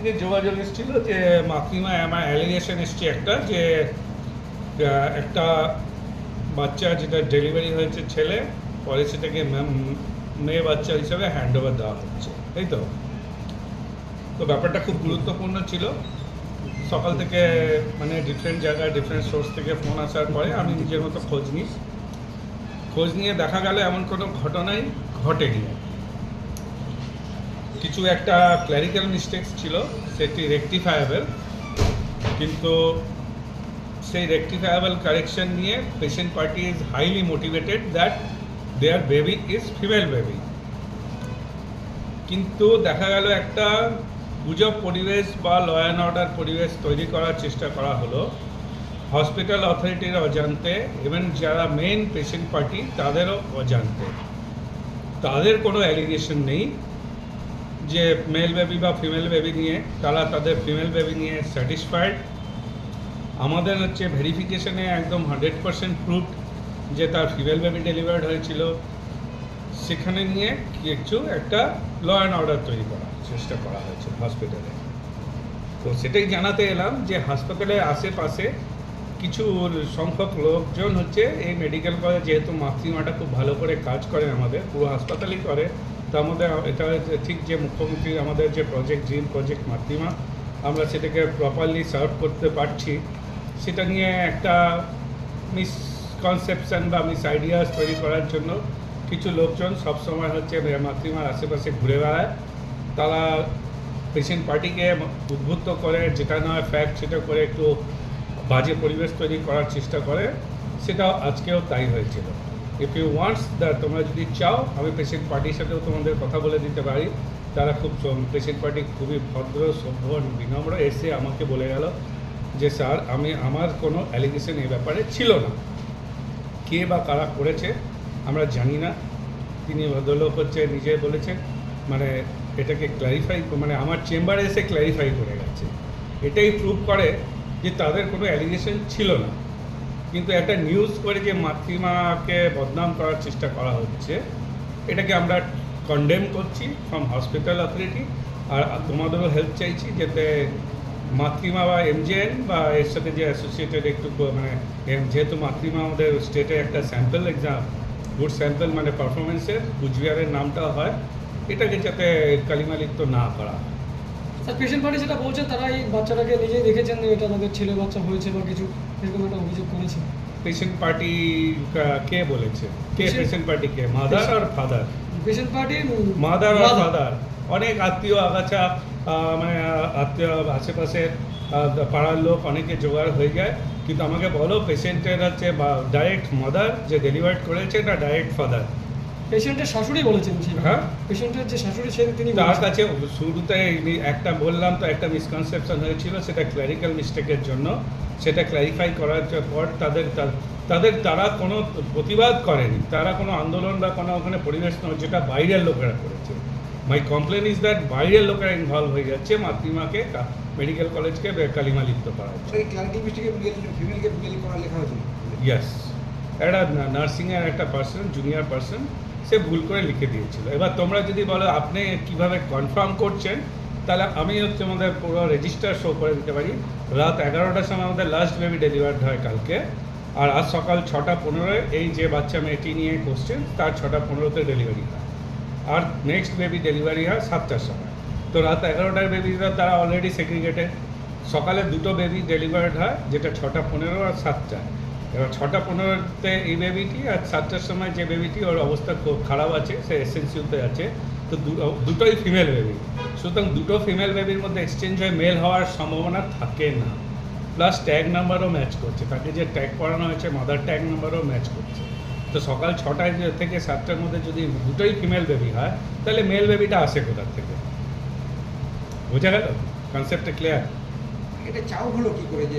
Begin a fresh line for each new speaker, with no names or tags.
থেকে যোগাযোগ এসেছিল যে মাতৃমা আমার অ্যালিগেশন এসছে একটা যে একটা বাচ্চা যেটা ডেলিভারি হয়েছে ছেলে পরে সেটাকে মেয়ে বাচ্চা হিসাবে হ্যান্ড ওভার দেওয়া হচ্ছে, তাই তো? তো ব্যাপারটা খুব গুরুত্বপূর্ণ ছিল। সকাল থেকে মানে ডিফারেন্ট জায়গায় ডিফারেন্ট সোর্স থেকে ফোন আসার পরে আমি নিজের মতো খোঁজ নিই। খোঁজ নিয়ে দেখা গেল এমন কোনো ঘটনাই ঘটেনি। কিছু একটা ক্ল্যারিক্যাল মিস্টেক্স ছিল, সেটি রেকটিফায়াবেল কিন্তু সেই রেকটিফায়াবল কারেকশন নিয়ে patient party is highly motivated that there baby is female baby কিন্তু দেখা গেল একটা গুজব পরিবেশ বা ল অ্যান্ড অর্ডার পরিবেশ তৈরি করার চেষ্টা করা হলো। হসপিটাল অথরিটির অজান্তে ইভেন যারা মেইন পেশেন্ট পার্টি তাদেরও অজান্তে। তাদের কোনো অ্যালিগেশন নেই। যে মেল বেবি বা ফিমেল বেবি নিয়ে তারা তাদের ফিমেল বেবি নিয়ে স্যাটিসফাইড আমাদের হচ্ছে ভেরিফিকেশনে একদম হান্ড্রেড পার্সেন্ট প্রুফ যে তার ফিমেল বেবি ডেলিভার্ড হয়েছিল। সেখানে নিয়ে কিছু একটা ল অ্যান্ড অর্ডার তৈরি করার চেষ্টা করা হয়েছে হসপিটালে তো সেটাই জানাতে এলাম যে হাসপাতালের আশেপাশে কিছু সংখ্যক লোকজন হচ্ছে এই মেডিকেল কলেজ যেহেতু মাতৃমাটা খুব ভালো করে কাজ করে আমাদের, পুরো হাসপাতালই করে। তার মধ্যে এটা ঠিক যে মুখ্যমন্ত্রী আমাদের যে প্রজেক্ট ড্রিম প্রজেক্ট মাতৃমা আমরা সেটাকে প্রপারলি সার্ভ করতে পারছি, সেটা নিয়ে একটা মিসকনসেপশন বা মিস আইডিয়াস তৈরি করার জন্য কিছু লোকজন সবসময় হচ্ছে মাতৃমার আশেপাশে ঘুরে বেড়ায়। তারা পেশেন্ট পার্টিকে উদ্বুদ্ধ করে, যেটা নয় ফ্যাক্ট সেটা করে একটু বাজে পরিবেশ তৈরি করার চেষ্টা করে সেটা আজকেও তাই হয়েছিল। ইফ ইউ ওয়ান্টস দ্যাট তোমরা যদি চাও, আমি পেশেন্ট পার্টির সাথেও তোমাদের কথা বলে দিতে পারি। তারা খুব পেশেন্ট পার্টি খুবই ভদ্র, সভ্য, বিনম্র এসে আমাকে বলে গেল যে, স্যার, আমি, আমার কোনো অ্যালিগেশন এই ব্যাপারে ছিল না। কে বা কারা করেছে, আমরা জানি না। তিনি ভদ্রলোক হচ্ছে, নিজে বলেছেন মানে এটাকে ক্ল্যারিফাই মানে আমার চেম্বারে এসে ক্ল্যারিফাই করে গেছে। এটাই প্রুভ করে যে তাদের কোনো অ্যালিগেশন ছিল না। কিন্তু একটা নিউজ করে যে মাতৃমাকে বদনাম করার চেষ্টা করা হচ্ছে, এটাকে আমরা কন্ডেম করছি ফ্রম হসপিটাল অথরিটি আর তোমাদেরও হেল্প চাইছি যাতে মাতৃমা বা এমজেএন বা এর সাথে যে অ্যাসোসিয়েটেড একটু মানে যেহেতু মাতৃমা আমাদের স্টেটে একটা স্যাম্পল এক্সাম গুড স্যাম্পল মানে পারফরমেন্সের কুচবিহারের নামটা হয়, এটাকে যাতে কালিমালিপ্ত না করা
স্যার পেশেন্ট পার্টি যেটা বলছেন, তারা এই বাচ্চাটাকে নিজেই দেখেছেন এটা তাদের ছেলে বাচ্চা হয়েছে বা কিছু? এরকম একটা অভিযোগ করেছে
পেশেন্ট পার্টি কে বলেছে? কে পেশেন্ট পার্টি কে? মাদার আর ফাদার
পেশেন্ট পার্টি
মাদার আর ফাদার অনেক আত্মীয় আগাছা মানে আত্মীয় আশেপাশের পাড়ার লোক অনেকে জোগাড় হয়ে যায়। কিন্তু আমাকে বলো পেশেন্টের হচ্ছে ডাইরেক্ট মাদার যে ডেলিভার্ড করেছে না ডাইরেক্ট ফাদার
পেশেন্টের শাশুড়ি বলেছেন
হ্যাঁ?
পেশেন্টের যে শাশুড়ি সে তিনি
তার। কাছে শুরুতে একটা বললাম তো একটা মিসকনসেপশন হয়েছিল সেটা ক্ল্যারিক্যাল মিস্টেকের জন্য। সেটা ক্ল্যারিফাই করার পর তাদের তাদের তারা কোনো প্রতিবাদ করেনি। তারা কোনো আন্দোলন বা কোনো ওখানে পরিবেশ নয় যেটা বাইরের লোকেরা করেছে। মাই কমপ্লেন ইজ দ্যাট বাইরের লোকেরা ইনভলভ হয়ে যাচ্ছে। মাতৃমাকে মেডিকেল কলেজকে কালিমা লিপ্ত করা হচ্ছে ইয়াস একটা নার্সিংয়ের একটা পার্সন জুনিয়র পার্সন সে ভুল করে লিখে দিয়েছিল। এবার তোমরা যদি বলো, আপনি কীভাবে কনফার্ম করছেন? তাহলে আমি হচ্ছে আমাদের পুরো রেজিস্টার শো করে দিতে পারি। রাত এগারোটার সময় আমাদের লাস্ট বেবি ডেলিভার্ড হয় কালকে। আর আজ সকাল ছটা পনেরোয় এই যে বাচ্চা মেয়েটি নিয়ে কোশ্চেন তার ছটা পনেরোতে ডেলিভারি হয়। আর নেক্সট বেবি ডেলিভারি হয় সাতটার সময়। তো রাত এগারোটার বেবিরা তারা অলরেডি সেগ্রিগেটেড সকালে দুটো বেবি ডেলিভার্ড হয়, যেটা ছটা পনেরো আর সাতটা এবার ছটা পনেরোতে এই বেবিটি আর সাতটার সময় যে বেবিটি ওর অবস্থা খুব খারাপ আছে, সে এসএনসিউতে আছে, তো দুটোই ফিমেল বেবি সুতরাং দুটো ফিমেল বেবির মধ্যে এক্সচেঞ্জ হয়ে মেল হওয়ার সম্ভাবনা থাকে না। প্লাস ট্যাগ নাম্বারও ম্যাচ করছে। তাকে যে ট্যাগ করানো হয়েছে মাদার ট্যাগ নাম্বারও ম্যাচ করছে। তো সকাল ছটায় থেকে সাতটার মধ্যে যদি দুটোই ফিমেল বেবি হয়, তাহলে মেল বেবিটা আসে কোথার থেকে? বোঝা গেল? কনসেপ্টটা ক্লিয়ার
এটা চাও হলো কি করে যে